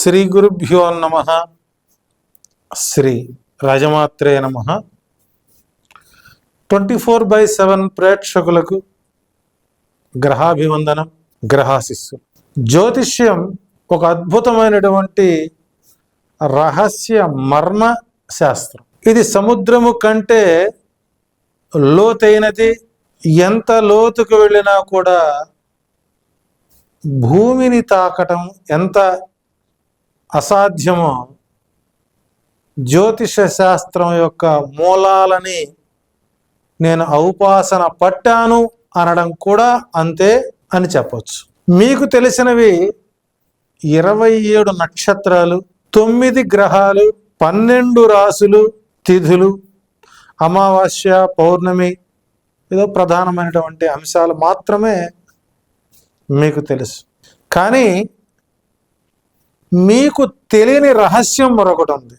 శ్రీ గురుభ్యో నమ. శ్రీ రజమాత్రే నమ. ట్వంటీ ఫోర్ బై సెవెన్ ప్రేక్షకులకు గ్రహాభివందనం గ్రహాశిస్సు. జ్యోతిష్యం ఒక అద్భుతమైనటువంటి రహస్య మర్మ శాస్త్రం. ఇది సముద్రము కంటే లోతైనది. ఎంత లోతుకు వెళ్ళినా కూడా భూమిని తాకటం ఎంత అసాధ్యమో. జ్యోతిష శాస్త్రం యొక్క మూలాలని నేను ఔపాసన పట్టాను అనడం కూడా అంతే అని చెప్పచ్చు. మీకు తెలిసినవి ఇరవై ఏడు నక్షత్రాలు తొమ్మిది గ్రహాలు పన్నెండు రాసులు తిథులు అమావాస్య పౌర్ణమి ఏదో ప్రధానమైనటువంటి అంశాలు మాత్రమే మీకు తెలుసు. కానీ మీకు తెలియని రహస్యం మరొకటి ఉంది.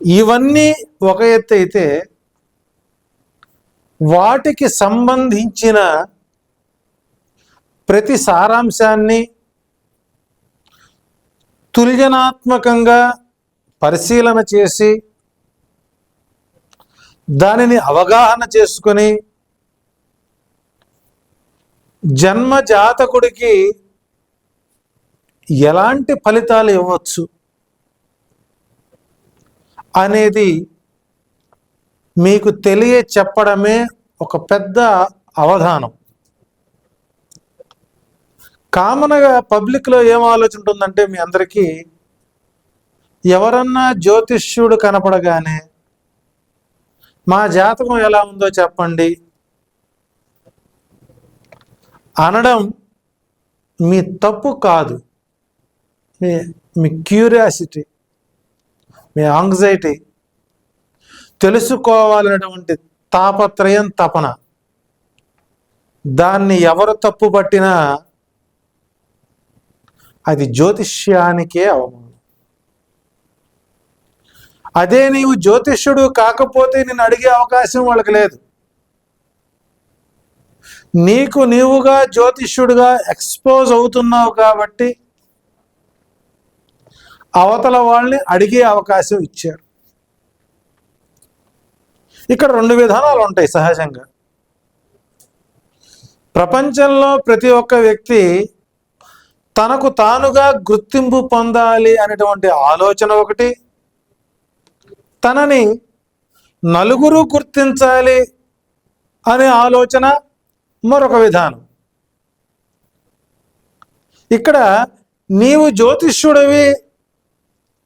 ఇవన్నీ ఒక ఎత్తు అయితే వాటికి సంబంధించిన ప్రతి సారాంశాన్ని తుల్యనాత్మకంగా పరిశీలన చేసి దానిని అవగాహన చేసుకొని జన్మ జాతకుడికి ఎలాంటి ఫలితాలు ఇవ్వచ్చు అనేది మీకు తెలియ చెప్పడమే ఒక పెద్ద అవధానం. కామన్గా పబ్లిక్లో ఏం ఆలోచన ఉంటుందంటే మీ అందరికీ ఎవరన్నా జ్యోతిష్యుడు కనపడగానే మా జాతకం ఎలా ఉందో చెప్పండి. అనడం మీ తప్పు కాదు. మీ మీ క్యూరియాసిటీ మీ యాంగ్జైటీ తెలుసుకోవాలనేటువంటి తాపత్రయం తపన. దాన్ని ఎవరు తప్పు పట్టినా అది జ్యోతిష్యానికే అవమానం. అదే నీవు జ్యోతిష్యుడు కాకపోతే నేను అడిగే అవకాశం వాళ్ళకి లేదు. నీకు నీవుగా జ్యోతిష్యుడిగా ఎక్స్పోజ్ అవుతున్నావు కాబట్టి అవతల వాళ్ళని అడిగే అవకాశం ఇచ్చారు. ఇక్కడ రెండు విధానాలు ఉంటాయి సహజంగా. ప్రపంచంలో ప్రతి ఒక్క వ్యక్తి తనకు తానుగా గుర్తింపు పొందాలి అనేటువంటి ఆలోచన ఒకటి తనని నలుగురు గుర్తించాలి అనే ఆలోచన మరొక విధానం. ఇక్కడ నీవు జ్యోతిష్యుడివి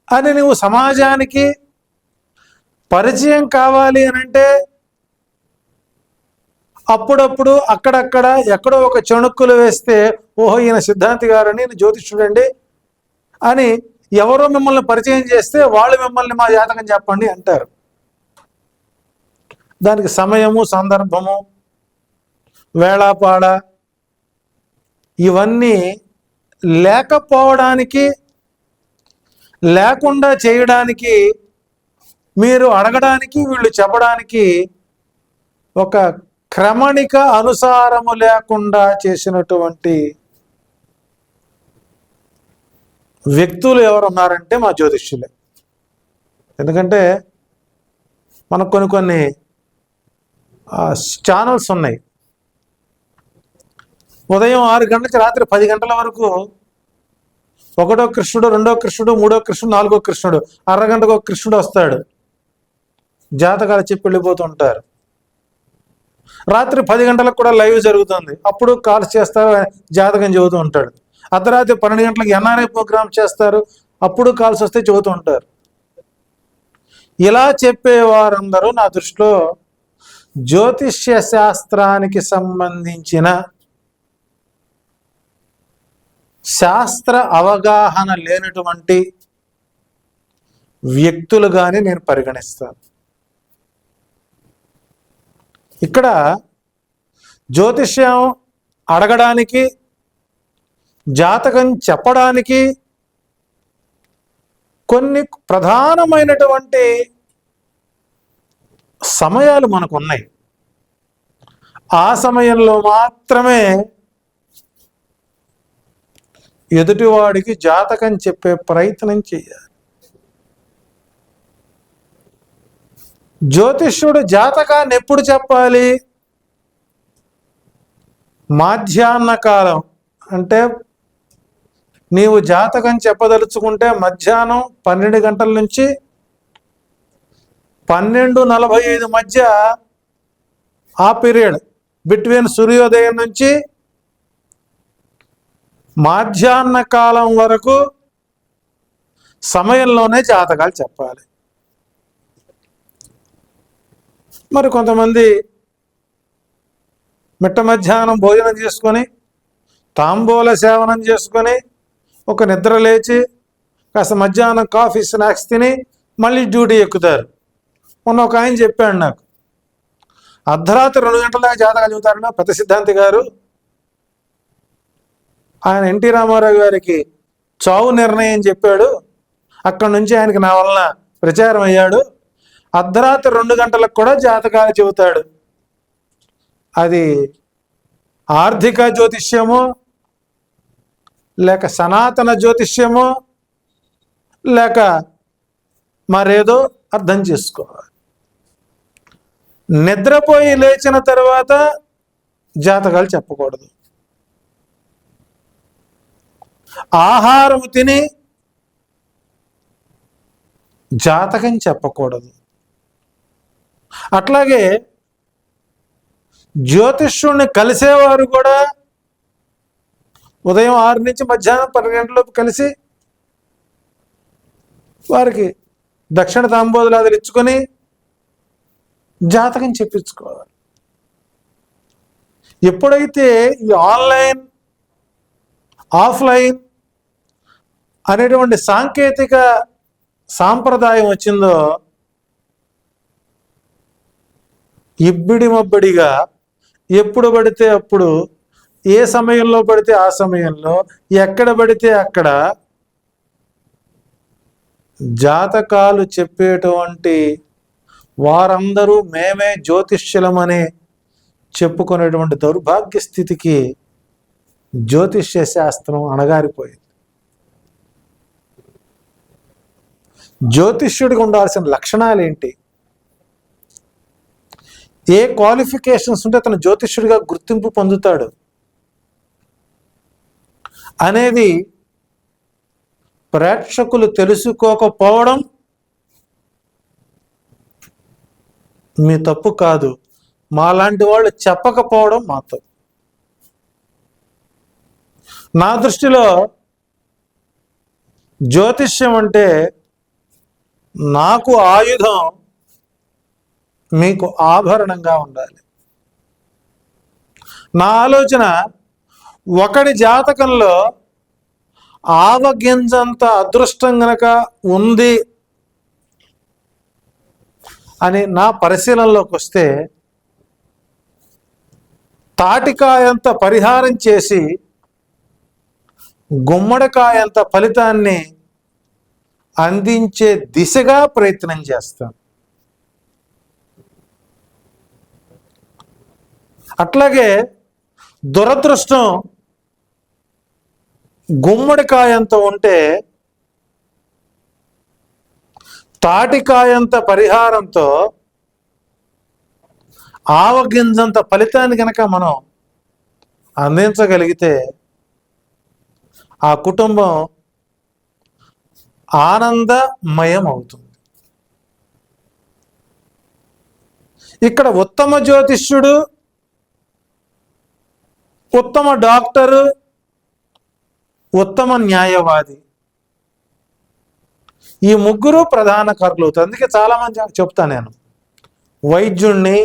అని నువ్వు సమాజానికి పరిచయం కావాలి అని అంటే అప్పుడప్పుడు అక్కడక్కడ ఎక్కడో ఒక చణుక్కులు వేస్తే ఓహో ఈయన సిద్ధాంతి గారని ఈయన జ్యోతిష్యుడండి అని ఎవరో మిమ్మల్ని పరిచయం చేస్తే వాళ్ళు మిమ్మల్ని మా జాతకం చెప్పండి అంటారు. దానికి సమయము సందర్భము వేళాపాడ ఇవన్నీ లేకపోవడానికి లేకుండా చేయడానికి మీరు అడగడానికి వీళ్ళు చెప్పడానికి ఒక క్రమణిక అనుసారము లేకుండా చేసినటువంటి వ్యక్తులు ఎవరు ఉన్నారంటే మా జ్యోతిష్యులే. ఎందుకంటే మనకు కొన్ని కొన్ని ఛానల్స్ ఉన్నాయి. ఉదయం ఆరు గంటలకి రాత్రి పది గంటల వరకు ఒకటో కృష్ణుడు రెండో కృష్ణుడు మూడో కృష్ణుడు నాలుగో కృష్ణుడు అరగంటకు ఒక కృష్ణుడు వస్తాడు. జాతకాలు చెప్పి వెళ్ళిపోతుంటారు రాత్రి పది గంటలకు కూడా లైవ్ జరుగుతుంది. అప్పుడు కాల్స్ చేస్తారు జాతకం చెబుతూ ఉంటాడు. అర్ధరాత్రి పన్నెండు గంటలకు ఎన్ఆర్ఐ ప్రోగ్రామ్ చేస్తారు. అప్పుడు కాల్స్ వస్తే చెబుతూ ఉంటారు. ఇలా చెప్పేవారందరూ నా దృష్టిలో జ్యోతిష్య శాస్త్రానికి సంబంధించిన శాస్త్ర అవగాహన లేనటువంటి వ్యక్తులుగానే నేను పరిగణిస్తాను. ఇక్కడ జ్యోతిష్యం అడగడానికి జాతకం చెప్పడానికి కొన్ని ప్రధానమైనటువంటి సమయాలు మనకు ఉన్నాయి ఆ సమయంలో మాత్రమే ఎదుటివాడికి జాతకం చెప్పే ప్రయత్నం చేయాలి. జ్యోతిష్యుడు జాతకాన్ని ఎప్పుడు చెప్పాలి? మాధ్యాహ్న కాలం. అంటే నీవు జాతకం చెప్పదలుచుకుంటే మధ్యాహ్నం పన్నెండు గంటల నుంచి పన్నెండు నలభై ఐదు మధ్య ఆ పీరియడ్ బిట్వీన్ సూర్యోదయం నుంచి మాధ్యాహ్న కాలం వరకు సమయంలోనే జాతకాలు చెప్పాలి. మరి కొంతమంది మిట్ట మధ్యాహ్నం భోజనం చేసుకొని తాంబూల సేవనం చేసుకొని ఒక నిద్ర లేచి కాస్త మధ్యాహ్నం కాఫీ స్నాక్స్ తిని మళ్ళీ డ్యూటీ ఎక్కుతారు. మొన్న ఒక ఆయన చెప్పాడు నాకు అర్ధరాత్రి రెండు గంటల దాకా జాతకాలు చెబుతారన్నా ప్రతి సిద్ధాంతి గారు ఆయన ఎన్టీ రామారావు గారికి చావు నిర్ణయం చెప్పాడు. అక్కడి నుంచి ఆయనకి నా వలన ప్రచారం అయ్యాడు. అర్ధరాత్రి రెండు గంటలకు కూడా జాతకాలు చెబుతాడు. అది ఆర్థిక జ్యోతిష్యము లేక సనాతన జ్యోతిష్యము లేక మరేదో అర్థం చేసుకోవాలి. నిద్రపోయి లేచిన తర్వాత జాతకాలు చెప్పకూడదు. ఆహారం తిని జాతకం చెప్పకూడదు. అట్లాగే జ్యోతిష్యుణ్ణి కలిసేవారు కూడా ఉదయం ఆరు నుంచి మధ్యాహ్నం పన్నెండు గంటలలోపు కలిసి వారికి దక్షిణ తాంబోదులాదులు ఇచ్చుకొని జాతకం చెప్పించుకోవాలి. ఎప్పుడైతే ఈ ఆన్లైన్ ఆఫ్లైన్ అనేటువంటి సాంకేతిక సాంప్రదాయం వచ్చిందో ఇబ్బిడి మబ్బడిగా ఎప్పుడు పడితే అప్పుడు ఏ సమయంలో పడితే ఆ సమయంలో ఎక్కడ పడితే అక్కడ జాతకాలు చెప్పేటువంటి వారందరూ మేమే జ్యోతిష్యులమని చెప్పుకునేటువంటి దౌర్భాగ్య స్థితికి జ్యోతిష్య శాస్త్రం అణగారిపోయింది. జ్యోతిష్యుడికి ఉండాల్సిన లక్షణాలు ఏంటి? ఏ క్వాలిఫికేషన్స్ ఉంటే అతను జ్యోతిష్యుడిగా గుర్తింపు పొందుతాడు? అనేది ప్రేక్షకులు తెలుసుకోకపోవడం మీ తప్పు కాదు. మాలాంటి వాళ్ళు చెప్పకపోవడం మా తప్పు నా దృష్టిలో జ్యోతిష్యం అంటే నాకు ఆయుధం మీకు ఆభరణంగా ఉండాలి. నా ఆలోచన ఒకడి జాతకంలో ఆవగింజంత అదృష్టం గనక ఉంది అని నా పరిశీలనలోకి వస్తే తాటికాయంత పరిహారం చేసి గుమ్మడికాయంత ఫలితాన్ని అందించే దిశగా ప్రయత్నం చేస్తాను అట్లాగే దురదృష్టం గుమ్మడికాయంత ఉంటే తాటికాయంత పరిహారంతో ఆవగింజంత ఫలితాన్ని కనుక మనం అందించగలిగితే ఆ కుటుంబం ఆనందమయం అవుతుంది ఇక్కడ ఉత్తమ జ్యోతిష్యుడు ఉత్తమ డాక్టరు ఉత్తమ న్యాయవాది. ఈ ముగ్గురు ప్రధాన కర్లు అవుతారు. అందుకే చాలామంది చెప్తా నేను. వైద్యుణ్ణి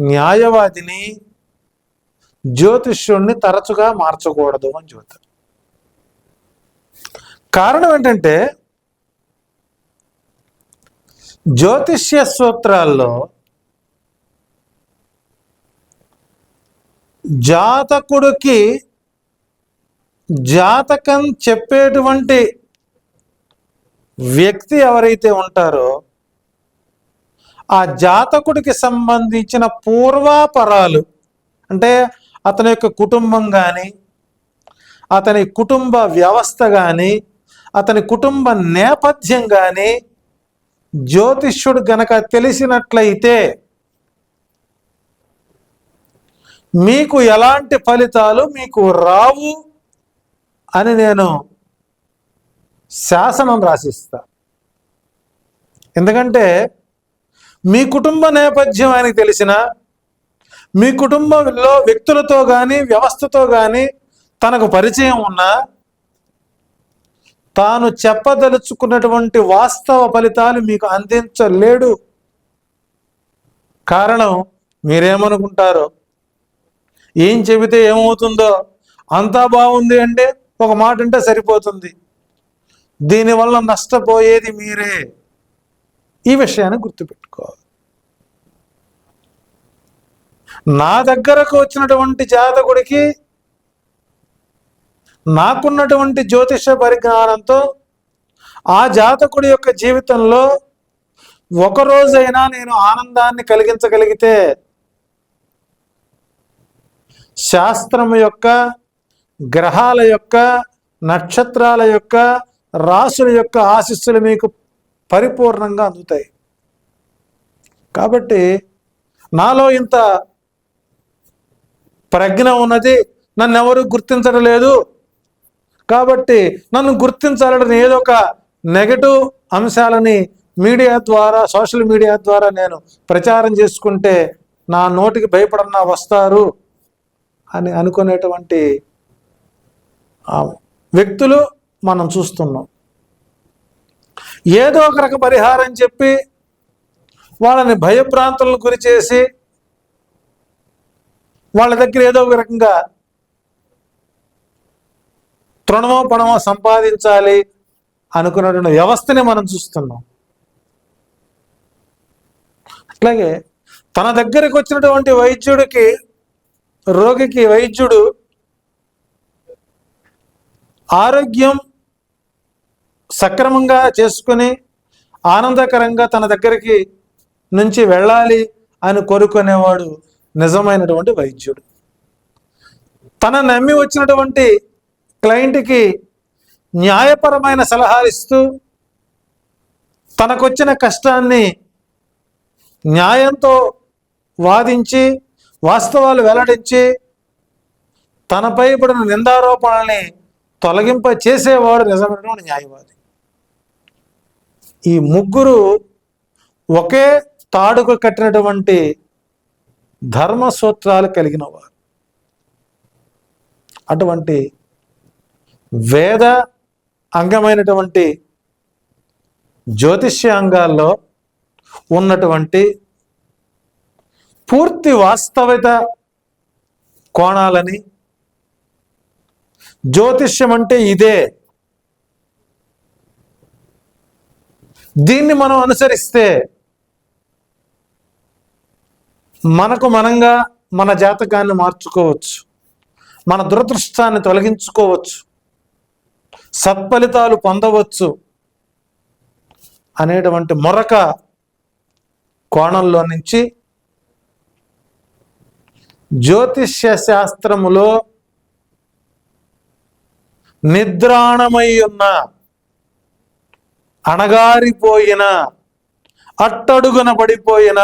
న్యాయవాదిని జ్యోతిష్యుణ్ణి తరచుగా మార్చకూడదు అని చెబుతారు. కారణం ఏంటంటే జ్యోతిష్య సూత్రాల్లో జాతకుడికి జాతకం చెప్పేటువంటి వ్యక్తి ఎవరైతే ఉంటారో ఆ జాతకుడికి సంబంధించిన పూర్వాపరాలు అంటే అతని యొక్క కుటుంబం కానీ అతని కుటుంబ వ్యవస్థ కానీ అతని కుటుంబ నేపథ్యం కానీ జ్యోతిష్యుడు గనక తెలిసినట్లయితే మీకు ఎలాంటి ఫలితాలు మీకు రావు అని నేను శాసనం రాసిస్తా. ఎందుకంటే మీ కుటుంబ నేపథ్యం ఆయనకి తెలిసిన మీ కుటుంబంలో వ్యక్తులతో కానీ వ్యవస్థతో కానీ తనకు పరిచయం ఉన్నా తాను చెప్పదలుచుకున్నటువంటి వాస్తవ ఫలితాలు మీకు అందించలేడు. కారణం మీరేమనుకుంటారో? ఏం చెబితే ఏమవుతుందో? అంతా బాగుంది అంటే ఒక మాట అంటే సరిపోతుంది. దీనివల్ల నష్టపోయేది మీరే. ఈ విషయాన్ని గుర్తుపెట్టుకోవాలి. నా దగ్గరకు వచ్చినటువంటి జాతకుడికి నాకున్నటువంటి జ్యోతిష పరిజ్ఞానంతో ఆ జాతకుడి యొక్క జీవితంలో ఒకరోజైనా నేను ఆనందాన్ని కలిగించగలిగితే శాస్త్రం యొక్క గ్రహాల యొక్క నక్షత్రాల యొక్క రాసుల యొక్క ఆశీస్సులు మీకు పరిపూర్ణంగా అందుతాయి. కాబట్టి నాలో ఇంత ప్రజ్ఞ ఉన్నది నన్ను ఎవరు గుర్తించడం లేదు. కాబట్టి నన్ను గుర్తించాలని ఏదో ఒక నెగటివ్ అంశాలని మీడియా ద్వారా సోషల్ మీడియా ద్వారా నేను ప్రచారం చేసుకుంటే నా నోటికి భయపడన్నా వస్తారు అని అనుకునేటువంటి వ్యక్తులు మనం చూస్తున్నాం. ఏదో ఒక రక పరిహారం చెప్పి వాళ్ళని భయభ్రాంతులను గురి చేసి వాళ్ళ దగ్గర ఏదో ఒక రకంగా తృణమో పణమో సంపాదించాలి అనుకున్నటువంటి వ్యవస్థని మనం చూస్తున్నాం. అట్లాగే తన దగ్గరికి వచ్చినటువంటి వైద్యుడికి రోగికి వైద్యుడు ఆరోగ్యం సక్రమంగా చేసుకుని ఆనందకరంగా తన దగ్గరికి నుంచి వెళ్ళాలి అని కోరుకునేవాడు నిజమైనటువంటి వైద్యుడు. తన నమ్మి వచ్చినటువంటి క్లయింట్కి న్యాయపరమైన సలహాలు ఇస్తూ తనకొచ్చిన కష్టాన్ని న్యాయంతో వాదించి వాస్తవాలు వెల్లడించి తనపై పడిన నిందారోపణల్ని తొలగింప చేసేవాడు నిజమైన న్యాయవాది. ఈ ముగ్గురు ఒకే తాడుకు కట్టినటువంటి ధర్మ సూత్రాలు కలిగిన వారు. అటువంటి వేద అంగమైనటువంటి జ్యోతిష్య అంగాల్లో ఉన్నటువంటి పూర్తి వాస్తవిత కోణాలని జ్యోతిష్యం అంటే ఇదే. దీన్ని మనం అనుసరిస్తే మనకు మనంగా మన జాతకాన్ని మార్చుకోవచ్చు. మన దురదృష్టాన్ని తొలగించుకోవచ్చు. సత్ఫలితాలు పొందవచ్చు అనేటువంటి మొరక కోణంలో నుంచి జ్యోతిష్య శాస్త్రములో నిద్రాణమై ఉన్న అణగారిపోయిన అట్టడుగున పడిపోయిన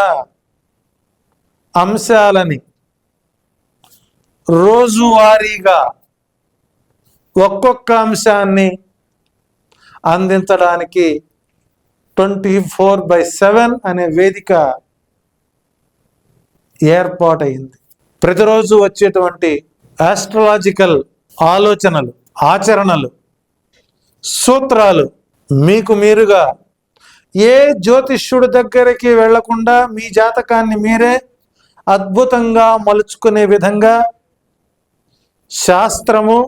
అంశాలని రోజువారీగా ఒక్కొక్క అంశాన్ని అందించడానికి ట్వంటీ ఫోర్ బై సెవెన్ అనే వేదిక ఏర్పాటైంది ప్రతిరోజు వచ్చేటువంటి ఆస్ట్రలాజికల్ ఆలోచనలు ఆచరణలు సూత్రాలు మీకు మీరుగా ఏ జ్యోతిష్యుడి దగ్గరికి వెళ్ళకుండా మీ జాతకాన్ని మీరే అద్భుతంగా మలుచుకునే విధంగా శాస్త్రము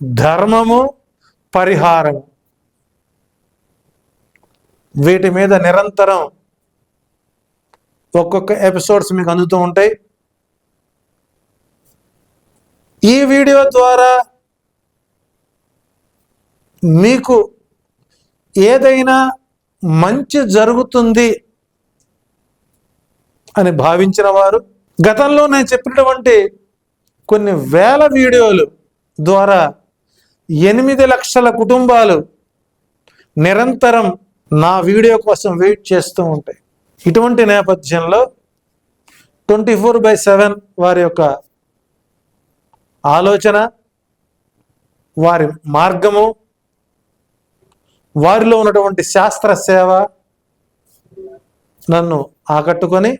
ధర్మము పరిహారం. వీటి మీద నిరంతరం ఒక్కొక్క ఎపిసోడ్స్ మీకు అందుతూ ఉంటాయి. ఈ వీడియో ద్వారా మీకు ఏదైనా మంచి జరుగుతుంది అని భావించిన వారు గతంలో నేను చెప్పినటువంటి కొన్ని వేల వీడియోలు ద్వారా ఎనిమిది లక్షల కుటుంబాలు నిరంతరం నా వీడియో కోసం వెయిట్ చేస్తూ ఉంటాయి. ఇటువంటి నేపథ్యంలో ట్వంటీ ఫోర్ బై సెవెన్ వారి యొక్క ఆలోచన వారి మార్గము వారిలో ఉన్నటువంటి శాస్త్ర సేవ నన్ను ఆకట్టుకొని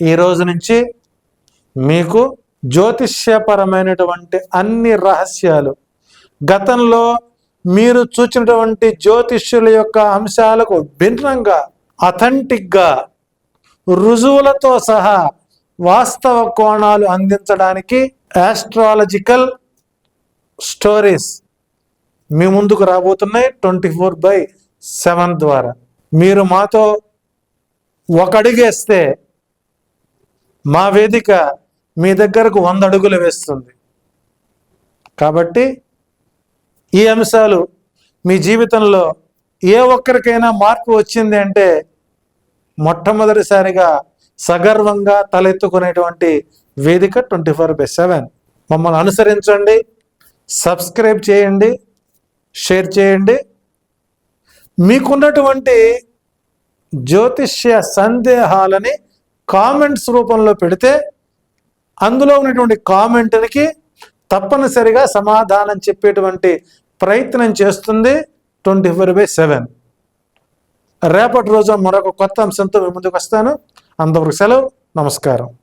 ఈ రోజు నుంచి మీకు జ్యోతిష్యపరమైనటువంటి అన్ని రహస్యాలు గతంలో మీరు చూచినటువంటి జ్యోతిష్యుల యొక్క అంశాలకు భిన్నంగా అథెంటిక్గా రుజువులతో సహా వాస్తవ కోణాలు అందించడానికి ఆస్ట్రాలజికల్ స్టోరీస్ మీ ముందుకు రాబోతున్నాయి ట్వంటీ ఫోర్ బై సెవెన్ ద్వారా. మీరు మాతో ఒక అడుగేస్తే మా వేదిక మీ దగ్గరకు వంద అడుగులు వేస్తుంది. కాబట్టి ఈ అంశాలు మీ జీవితంలో ఏ ఒక్కరికైనా మార్పు వచ్చింది అంటే మొట్టమొదటిసారిగా సగర్వంగా తలెత్తుకునేటువంటి వేదిక ట్వంటీ ఫోర్ బై సెవెన్. మమ్మల్ని అనుసరించండి సబ్స్క్రైబ్ చేయండి షేర్ చేయండి. మీకున్నటువంటి జ్యోతిష్య సందేహాలని కామెంట్స్ రూపంలో పెడితే అందులో ఉన్నటువంటి కామెంట్కి తప్పనిసరిగా సమాధానం చెప్పేటువంటి ప్రయత్నం చేస్తుంది ట్వంటీ ఫోర్ బై సెవెన్. రేపటి రోజు మరొక కొత్త అంశంతో మీ ముందుకు వస్తాను. అంతవరకు సెలవు. నమస్కారం.